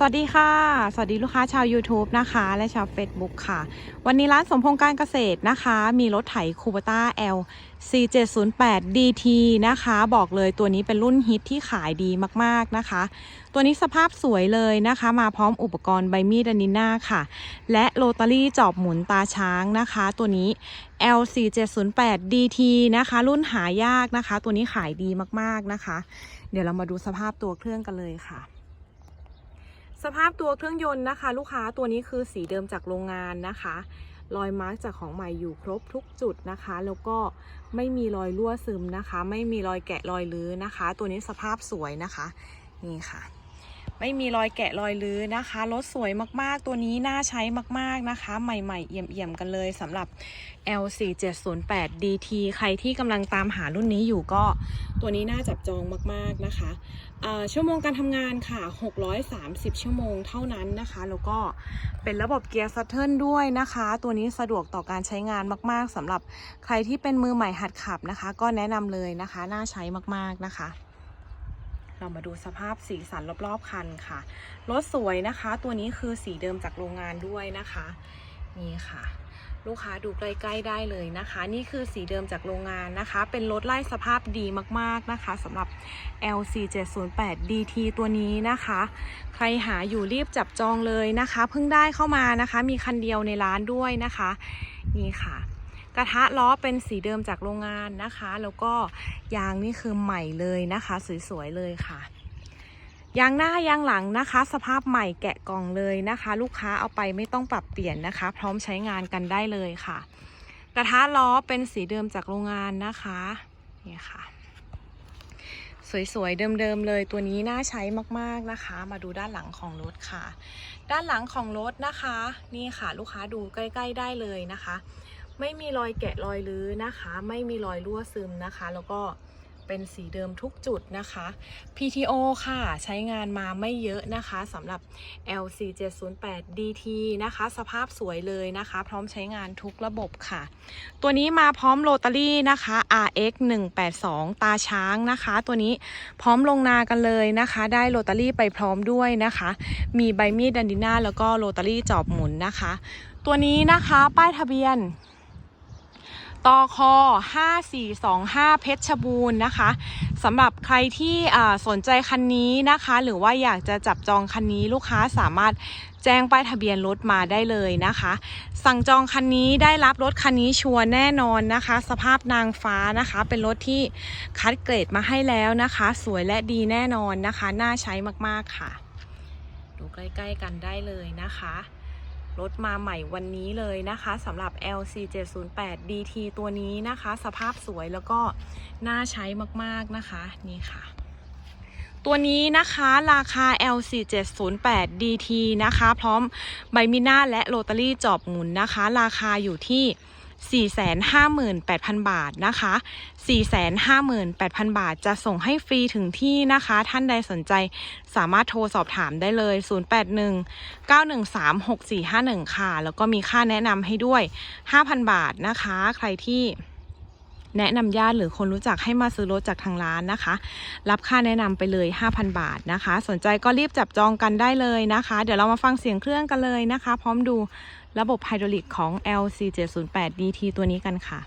สวัสดีค่ะ สวัสดีลูกค้าชาว YouTube นะคะ และชาว Facebook ค่ะ วันนี้ร้านสมพงษ์การเกษตรนะคะ มีรถไถคูบต้า L C708 DT นะคะ บอกเลยตัวนี้เป็นรุ่นฮิตที่ขายดีมากๆนะคะ ตัวนี้สภาพสวยเลยนะคะ มาพร้อมอุปกรณ์ใบมีดดนิน่าค่ะ และโรตารี่จอบหมุนตาช้างนะคะ ตัวนี้ L C708 DT นะคะ รุ่นหายากนะคะ ตัวนี้ขายดีมากๆนะคะ เดี๋ยวเรามาดูสภาพตัวเครื่องกันเลยค่ะ สภาพตัวเครื่องยนต์นะคะ ลูกค้าตัวนี้คือสีเดิมจากโรงงานนะคะรอยมาร์กจากของใหม่อยู่ครบทุกจุดนะคะ แล้วก็ไม่มีรอยรั่วซึมนะคะ ไม่มีรอยแกะรอยลื้อนะคะ ตัวนี้สภาพสวยนะคะ นี่ค่ะ ไม่มีรอยแกะรอยลื้อนะคะรถสวยมากๆ ตัวนี้น่าใช้มากๆนะคะ ใหม่ๆเอี่ยมๆกันเลยสำหรับ L4708 DT ใครที่กำลังตามหารุ่นนี้อยู่ก็ตัวนี้น่าจับจองมากๆนะคะอ่าชั่วโมงการทำงานค่ะ 630 ชั่วโมงเท่านั้นนะคะ แล้วก็เป็นระบบเกียร์ซัตเทิลด้วยนะคะ ตัวนี้สะดวกต่อการใช้งานมาก ๆสำหรับใครที่เป็นมือใหม่หัดขับนะคะ ก็แนะนำเลยนะคะ น่าใช้มากๆนะคะ เรามาดูสภาพสีสันรอบๆคันค่ะ รถสวยนะคะ ตัวนี้คือสีเดิมจากโรงงานด้วยนะคะ นี่ค่ะ ลูกค้าดูใกล้ๆได้เลยนะคะ นี่คือสีเดิมจากโรงงานนะคะ เป็นรถไล่สภาพดีมากๆนะคะสำหรับ LC708 DT ตัวนี้นะคะ ใครหาอยู่รีบจับจองเลยนะคะ เพิ่งได้เข้ามานะคะ มีคันเดียวในร้านด้วยนะคะ นี่ค่ะ กระทะล้อเป็นสีเดิมจากโรงงานนะคะ แล้วก็ยางนี่คือใหม่เลยนะคะ สวยๆเลยค่ะยางหน้ายางหลังนะคะ สภาพใหม่แกะกล่องเลยนะคะ ลูกค้าเอาไปไม่ต้องปรับเปลี่ยนนะคะ พร้อมใช้งานกันได้เลยค่ะ กระทะล้อเป็นสีเดิมจากโรงงานนะคะนี่ค่ะ สวยๆเดิมๆเลยตัวนี้น่าใช้มากๆนะคะ มาดูด้านหลังของรถค่ะ ด้านหลังของรถนะคะ นี่ค่ะ ลูกค้าดูใกล้ ๆ ได้เลยนะคะ ไม่มีรอยแกะรอยลื้อนะคะ ไม่มีรอยรั่วซึมนะคะ แล้วก็เป็นสีเดิมทุกจุดนะคะ PTO ค่ะใช้งานมาไม่เยอะนะคะสำหรับ LC708 DT นะคะ สภาพสวยเลยนะคะ พร้อมใช้งานทุกระบบค่ะ ตัวนี้มาพร้อมโรตารี่นะคะ RX 182 ตาช้างนะคะ ตัวนี้พร้อมลงนากันเลยนะคะ ได้โรตารี่ไปพร้อมด้วยนะคะ มีใบมีดดันดิน่าแล้วก็โรตารี่จอบหมุนนะคะ ตัวนี้นะคะป้ายทะเบียน ตอคอ5425 เพชรบูรณ์นะคะสำหรับใครที่สนใจคันนี้นะคะ หรือว่าอยากจะจับจองคันนี้ลูกค้าสามารถแจ้งป้ายทะเบียนรถมาได้เลยนะคะ สั่งจองคันนี้ได้รับรถคันนี้ชัวร์แน่นอนนะคะ สภาพนางฟ้านะคะ เป็นรถที่คัดเกรดมาให้แล้วนะคะ สวยและดีแน่นอนนะคะ น่าใช้มากๆค่ะ ดูใกล้ ๆ กันได้เลยนะคะ รถมาใหม่วันนี้เลยนะคะสำหรับ LC708 DT ตัวนี้นะคะ สภาพสวยแล้วก็น่าใช้มากๆนะคะ นี่ค่ะ ตัวนี้นะคะราคา LC708 DT นะคะ พร้อมใบมิน่าและโรตารี่จอบหมุนนะคะ ราคาอยู่ที่ 458,000 บาทนะคะ 458,000 บาทจะส่งให้ฟรีถึงที่นะคะ ท่านใดสนใจสามารถโทรสอบถามได้เลย 081 913 6451 ค่ะ แล้วก็มีค่าแนะนำให้ด้วย 5,000 บาทนะคะ ใครที่แนะนำญาติหรือคนรู้จักให้มาซื้อรถจากทางร้านนะคะ รับค่าแนะนำไปเลย 5,000 บาทนะคะ สนใจก็รีบจับจองกันได้เลยนะคะ เดี๋ยวเรามาฟังเสียงเครื่องกันเลยนะคะ พร้อมดู ระบบไฮดรอลิกของ LC708 DT ตัวนี้กันค่ะ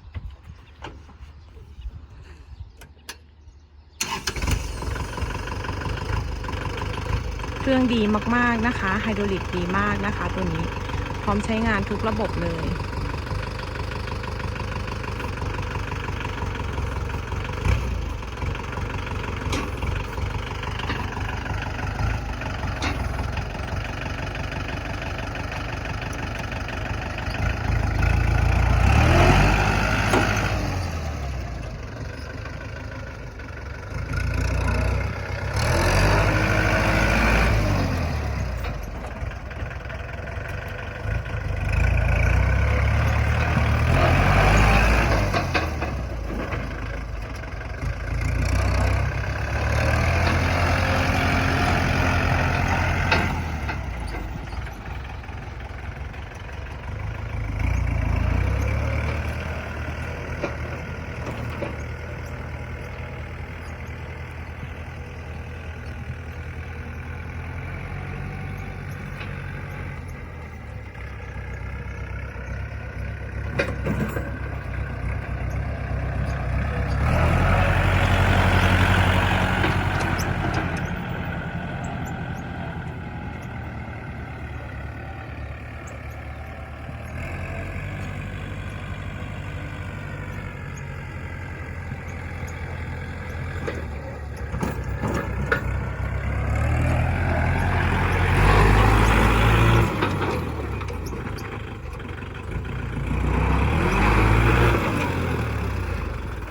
เครื่องดีมากๆนะคะ ไฮดรอลิกดีมากนะคะตัวนี้ พร้อมใช้งานทุกระบบเลย